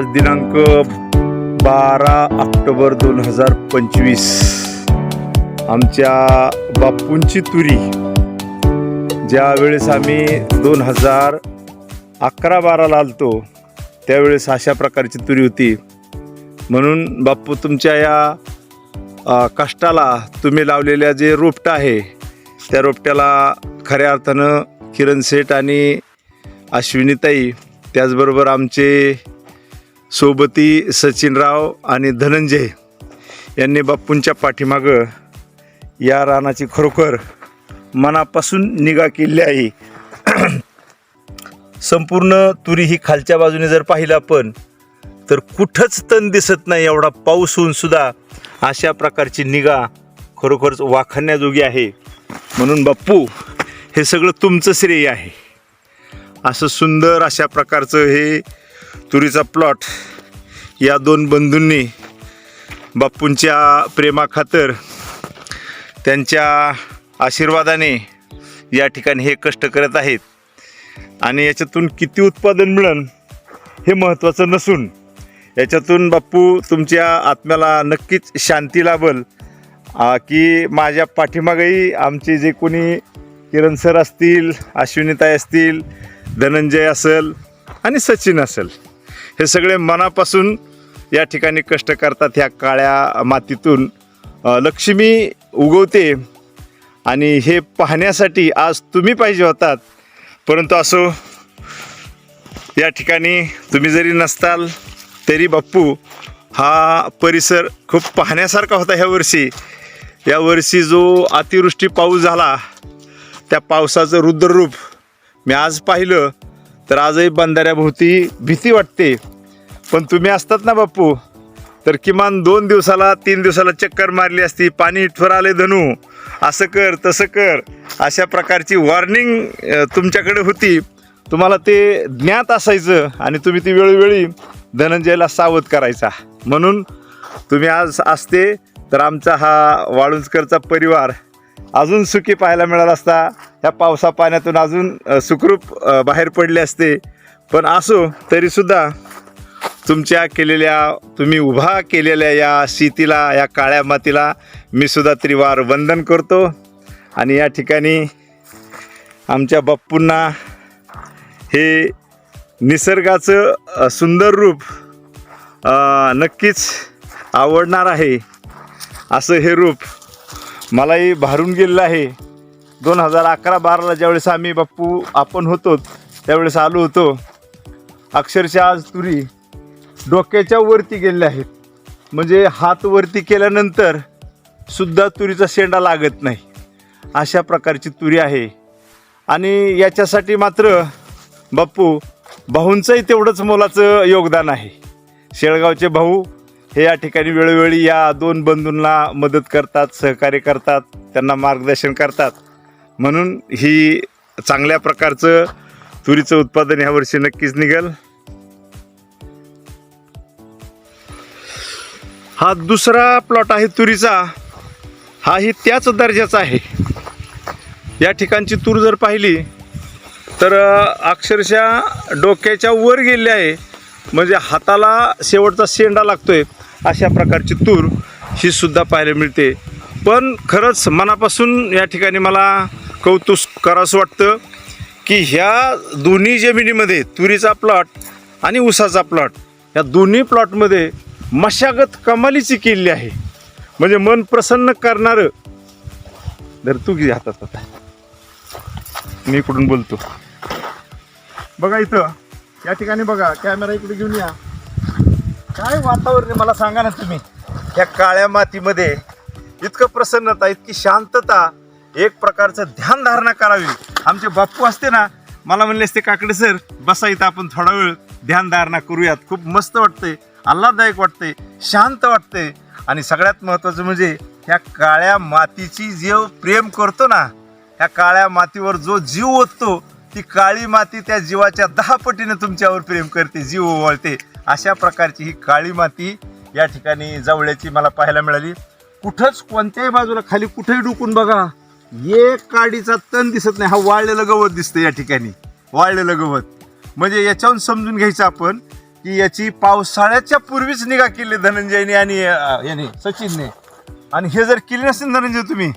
आज दिनांक बारा ऑक्टोबर दोन हजार पंचवीस. आमच्या बापूंची तुरी. ज्या वेळेस आम्ही दोन हजार अकरा बाराला आलतो त्यावेळेस अशा प्रकारची तुरी होती. म्हणून बापू तुमच्या या कष्टाला तुम्ही लावलेल्या जे रोपटं आहे त्या रोपट्याला खऱ्या अर्थानं किरण सेठ आणि अश्विनीताई त्याचबरोबर आमचे सोबती सचिनराव आणि धनंजय यांनी बाप्पूंच्या पाठीमागं या रानाची खरोखर मनापासून निगा केली आहे. संपूर्ण तुरी ही खालच्या बाजूने जर पाहिलं आपण तर कुठंच तण दिसत नाही एवढा पाऊस होऊन सुद्धा अशा प्रकारची निगा खरोखरच वाखाणण्याजोगी आहे. म्हणून बाप्पू हे सगळं तुमचं श्रेय आहे. असं सुंदर अशा प्रकारचं हे तुरीचा प्लॉट या दोन बंधूंनी बाप्पूंच्या प्रेमाखातर त्यांच्या आशीर्वादाने या ठिकाणी हे कष्ट करत आहेत. आणि याच्यातून किती उत्पादन मिळेल हे महत्त्वाचं नसून याच्यातून बाप्पू तुमच्या आत्म्याला नक्कीच शांती लाभल. की माझ्या पाठीमागेही आमचे जे कोणी किरण सर असतील अश्विनीताई असतील धनंजय असेल आणि सचिन असेल. हे सगळे मनापासून या ठिकाणी कष्ट करतात ह्या काळ्या मातीतून. लक्ष्मी उगवते आणि हे पाहण्यासाठी आज तुम्ही पाहिजे होतात. परंतु असो या ठिकाणी तुम्ही जरी नसताल तरी बाप्पू हा परिसर खूप पाहण्यासारखा होता ह्या वर्षी. या वर्षी जो अतिवृष्टी पाऊस झाला त्या पावसाचं रुद्ररूप मी आज पाहिलं. तर आजही बंधाऱ्याभोवती भीती वाटते. पण तुम्ही असतात ना बाप्पू? तर किमान दोन दिवसाला तीन दिवसाला चक्कर मारली असती पाणी इथवर आले धनू. असं कर तसं कर. अशा प्रकारची वॉर्निंग तुमच्याकडे होती. तुम्हाला ते ज्ञात असायचं आणि तुम्ही ती वेळोवेळी धनंजयला सावध करायचा. म्हणून तुम्ही आज असते तर आमचा हा वाळुंजकरचा परिवार अजून सुखी पाहायला मिळाला असता. ह्या पावसा पाण्यातून अजून सुखरूप बाहेर पडले असते. पण असो तरीसुद्धा तुमच्या केलेल्या तुम्ही उभा केलेल्या या शेतीला या काळ्या मातीला मी सुद्धा त्रिवार वंदन करतो. आणि या ठिकाणी आमच्या बाप्पूंना हे निसर्गाचं सुंदर रूप नक्कीच आवडणार आहे. असं हे रूप मलाही भारून गेलेलं आहे. दोन हजार अकरा बाराला ज्यावेळेस आम्ही बाप्पू आपण होतो त्यावेळेस आलो होतो. अक्षरशः आज तुरी डोक्याच्या वरती गेलेल्या आहेत म्हणजे हात वरती केल्यानंतर सुद्धा तुरीचा शेंडा लागत नाही. अशा प्रकारची तुरी आहे. आणि याच्यासाठी मात्र बाप्पू भाऊंचंही तेवढंच मोलाचं योगदान आहे. शेळगावचे भाऊ हे या ठिकाणी वेळोवेळी या दोन बंधूंना मदत करतात सहकार्य करतात त्यांना मार्गदर्शन करतात. म्हणून ही चांगल्या प्रकारचं तुरीचं उत्पादन ह्यावर्षी नक्कीच निघेल. हा दुसरा प्लॉट आहे तुरीचा. हाही त्याच दर्जाचा आहे. या ठिकाणची तूर जर पाहिली तर अक्षरशः डोक्याच्या वर गेली आहे. म्हणजे हाताला शेवटचा शेंडा लागतोय. अशा प्रकारची तूर ही सुद्धा पाहायला मिळते. पण खरंच मनापासून या ठिकाणी मला कौतुक करावंसं वाटतं की ह्या दोन्ही जमिनीमध्ये तुरीचा प्लॉट आणि ऊसाचा प्लॉट या दोन्ही प्लॉटमध्ये मशागत कमालीची केलेली आहे. म्हणजे मन प्रसन्न करणारं. जर तू घे हातात आता. मी इकडून बोलतो. बघा इथं या ठिकाणी बघा कॅमेरा इकडे घेऊन या. काय वातावरण आहे मला सांगा ना तुम्ही? या काळ्या मातीमध्ये इतकं प्रसन्नता इतकी शांतता एक प्रकारचं ध्यान धारणा करावी. आमचे बाप्पू असते ना मला म्हणले असते काकडे सर बसा इथं आपण थोडा वेळ ध्यानधारणा करूयात. खूप मस्त वाटते आल्हाददायक वाटते शांत वाटते आणि सगळ्यात महत्त्वाचं म्हणजे ह्या काळ्या मातीची जो प्रेम करतो ना ह्या काळ्या मातीवर जो जीव ओततो ती काळी माती त्या जीवाच्या दहा पटीने तुमच्यावर प्रेम करते जीव ओवाळते. अशा प्रकारची ही काळी माती या ठिकाणी जवळची मला पाहायला मिळाली. कुठंच कोणत्याही बाजूला खाली कुठेही डुकून बघा एक काडीचा तण दिसत नाही. हा वाळलेलं गवत दिसतं या ठिकाणी. वाळलेलं गवत. म्हणजे याच्याहून समजून घ्यायचं आपण की याची पावसाळ्याच्या पूर्वीच निगा केली धनंजयने आणि याने सचिनने. आणि हे जर केली नसते धनंजय तुम्ही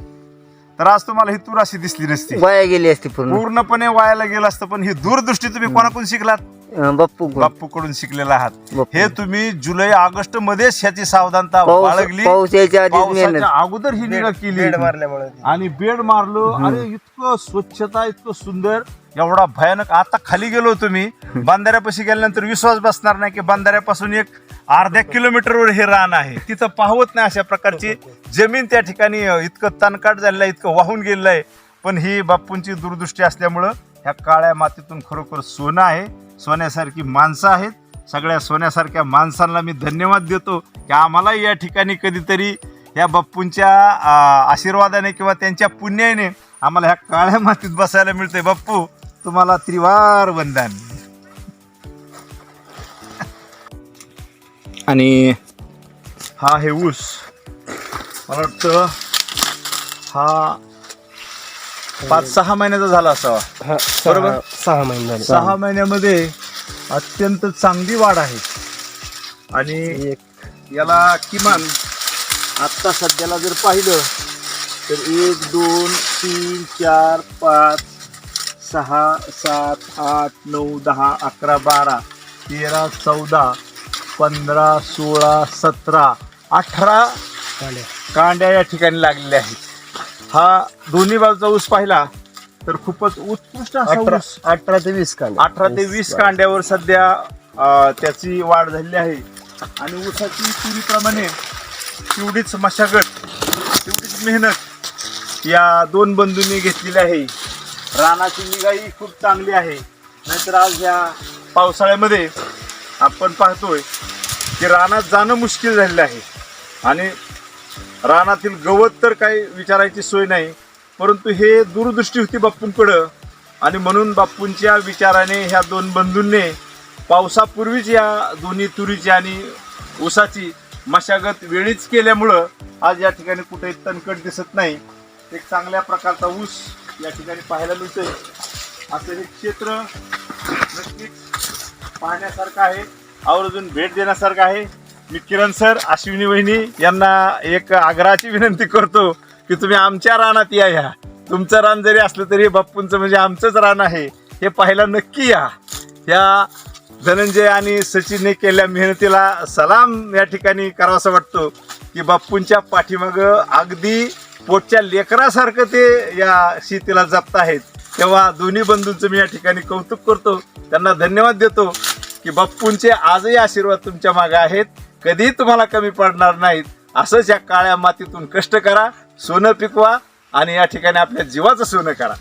तर आज तुम्हाला ही तूर अशी दिसली नसती. वाया गेली असती पूर्ण. पूर्णपणे वायाला गेलं असतं पण ही दूरदृष्टी तुम्ही कोणाकडून शिकलात? बाप्पू? बाप्पू कडून शिकलेला आहात. बाप्पू. हे तुम्ही जुलै ऑगस्ट मध्येच ह्याची सावधानता पाऊस बाळगली. पाऊस यायच्या आधीच मेहनत. पावसाच्या अगोदर ही निगा केली. मारल्यामुळे. आणि बेड मारलो. अरे इतकं स्वच्छता इतकं सुंदर. एवढा भयानक. आता खाली गेलो तुम्ही. बांधाऱ्यापाशी गेल्यानंतर विश्वास बसणार नाही की बांधाऱ्यापासून एक अर्ध्या किलोमीटरवर हे रान आहे. तिथं पाहवत नाही अशा प्रकारची जमीन त्या ठिकाणी इतकं तणकाट झालेलं आहे इतकं वाहून गेलेलं आहे. पण ही बाप्पूंची दूरदृष्टी असल्यामुळं ह्या काळ्या मातीतून खरोखर सोनं आहे. सोन्यासारखी माणसं आहेत. सगळ्या सोन्यासारख्या माणसांना मी धन्यवाद देतो की आम्हालाही या ठिकाणी कधीतरी या बाप्पूंच्या आशीर्वादाने किंवा त्यांच्या पुण्याने आम्हाला ह्या काळ्या मातीत बसायला मिळते बाप्पू तुम्हाला त्रिवार वंदन. आणि हा हे ऊस. मला वाटतं हा पाच सहा महिन्याचा झाला असावा. बरोबर. सहा महिने झाले. सहा महिन्यामध्ये अत्यंत चांगली वाढ आहे. आणि एक. याला किमान आत्ता सध्याला जर पाहिलं तर एक दोन तीन चार पाच सहा सात आठ नऊ दहा अकरा बारा तेरा चौदा पंधरा सोळा सतरा अठरा कांड्या. कांड्या या ठिकाणी लागलेल्या आहेत. हा दोन्ही बाजूचा ऊस पाहिला तर खूपच उत्कृष्ट अठरा अठरा ते वीस कांड्या अठरा ते वीस कांड्यावर सध्या अं, त्याची वाढ झालेली आहे. आणि ऊसाची तुरीप्रमाणे तेवढीच मशागत तेवढीच मेहनत या दोन बंधूंनी घेतलेली आहे. रानाची निगाही खूप चांगली आहे. नाहीतर आज या पावसाळ्यामध्ये आपण पाहतोय की रानात जाणं मुश्किल झालेलं आहे. आणि रानातील गवत तर काही विचारायची सोय नाही परंतु हे दूरदृष्टी होती बाप्पूंकडं. आणि म्हणून बाप्पूंच्या विचाराने ह्या दोन बंधूंनी पावसापूर्वीच या दोन्ही तुरीची आणि ऊसाची मशागत वेळीच केल्यामुळं आज या ठिकाणी कुठेही तणकट दिसत नाही. एक चांगल्या प्रकारचा ऊस या ठिकाणी पाहायला मिळतोय. असं हे क्षेत्र नक्कीच पाहण्यासारखं आहे. आवर्जून भेट देण्यासारखं आहे. मी किरण सर अश्विनी वहिनी यांना एक आग्रहाची विनंती करतो की तुम्ही आमच्या रानात या ह्या तुमचं रान जरी असलं तरी बाप्पूंचं म्हणजे आमचंच रान आहे. हे पाहायला नक्की या. या धनंजय आणि सचिनने केलेल्या मेहनतीला सलाम या ठिकाणी करावासा वाटतो की बाप्पूंच्या पाठीमागं अगदी पोटच्या लेकरासारखं ते या शेतीला जपत आहेत. तेव्हा दोन्ही बंधूंचं मी या ठिकाणी कौतुक करतो. त्यांना धन्यवाद देतो की बाप्पूंचे आजही आशीर्वाद तुमच्या मागे आहेत. कधीही तुम्हाला कमी पडणार नाहीत. असंच या काळ्या मातीतून कष्ट करा सोनं पिकवा आणि या ठिकाणी आपल्या जीवाचं सोनं करा.